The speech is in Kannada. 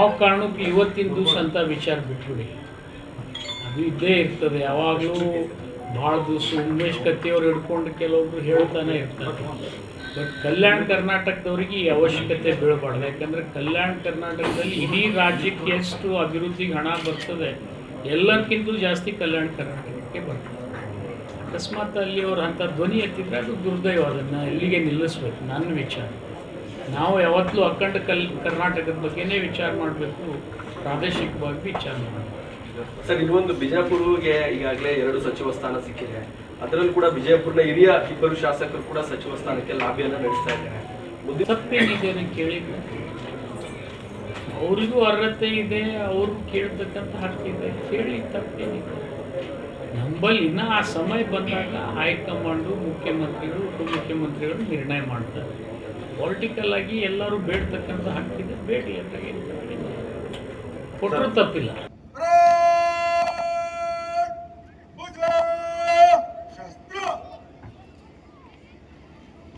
ಯಾವ ಕಾರಣಕ್ಕೂ ಇವತ್ತಿನ ದಿವಸ ಅಂತ ವಿಚಾರ ಬಿಟ್ಬಿಡಿ. ಅದು ಇದ್ದೇ ಇರ್ತದೆ. ಯಾವಾಗಲೂ ಭಾಳ ದಿವಸ ಉಮೇಶ್ ಕತ್ತಿಯವ್ರು ಹಿಡ್ಕೊಂಡು ಕೆಲವೊಬ್ರು ಹೇಳ್ತಾನೆ ಇರ್ತಾರೆ. ಬಟ್ ಕಲ್ಯಾಣ ಕರ್ನಾಟಕದವ್ರಿಗೆ ಈ ಅವಶ್ಯಕತೆ ಬೀಳಬಾರ್ದು. ಯಾಕಂದರೆ ಕಲ್ಯಾಣ ಕರ್ನಾಟಕದಲ್ಲಿ ಇಡೀ ರಾಜ್ಯಕ್ಕೆ ಎಷ್ಟು ಅಭಿವೃದ್ಧಿಗೆ ಹಣ ಬರ್ತದೆ ಎಲ್ಲಕ್ಕಿಂತ ಜಾಸ್ತಿ ಕಲ್ಯಾಣ ಕರ್ನಾಟಕಕ್ಕೆ ಬರ್ತದೆ. ಅಕಸ್ಮಾತ್ ಅಲ್ಲಿ ಅವ್ರು ಅಂಥ ಧ್ವನಿ ಎತ್ತಿದ್ರೆ ಅದು ದುರ್ದೈವ. ಅದನ್ನು ಇಲ್ಲಿಗೆ ನಿಲ್ಲಿಸ್ಬೇಕು. ನನ್ನ ವಿಚಾರ. ನಾವು ಯಾವತ್ತೂ ಅಖಂಡ ಕಲ್ ಕರ್ನಾಟಕದ ಬಗ್ಗೆನೇ ವಿಚಾರ ಮಾಡಬೇಕು. ಪ್ರಾದೇಶಿಕವಾಗಿ ವಿಚಾರ ಮಾಡಬೇಕು. ಸರ್ ಇನ್ನೊಂದು ಬಿಜಾಪುರ್ಗೆ ಈಗಾಗಲೇ ಎರಡು ಸಚಿವ ಸ್ಥಾನ ಸಿಕ್ಕಿದೆ. ಅದರಲ್ಲೂ ಕೂಡ ಬಿಜಾಪುರ್ನ ಹಿರಿಯ ಇಬ್ಬರು ಶಾಸಕರು ಕೂಡ ಸಚಿವ ಸ್ಥಾನಕ್ಕೆ ಲಾಬಿಯನ್ನ ನಡೆಸ್ತಾ ಇದ್ದಾರೆ. ತಪ್ಪೇನಿದೆ ಕೇಳಿ ಅವರಿಗೂ ಅರ್ಹತೆ ಇದೆ ಅವರು ಕೇಳ್ತಕ್ಕಂಥ ಹಕ್ಕಿದೆ ಕೇಳಿ ತಪ್ಪೇನಿದೆ. ನಂಬಲ್ಲಿ ಇನ್ನೂ ಆ ಸಮಯ ಬಂದಾಗ ಹೈಕಮಾಂಡು ಮುಖ್ಯಮಂತ್ರಿಗಳು ಉಪಮುಖ್ಯಮಂತ್ರಿಗಳು ನಿರ್ಣಯ ಮಾಡ್ತಾರೆ. ಪೊಲಿಟಿಕಲ್ ಆಗಿ ಎಲ್ಲರೂ ಬೇಡ್ತಕ್ಕಂಥ ಹಕ್ಕಿದೆ ಬೇಡಿ ಅಂತ ಕೊಟ್ಟರು ತಪ್ಪಿಲ್ಲ.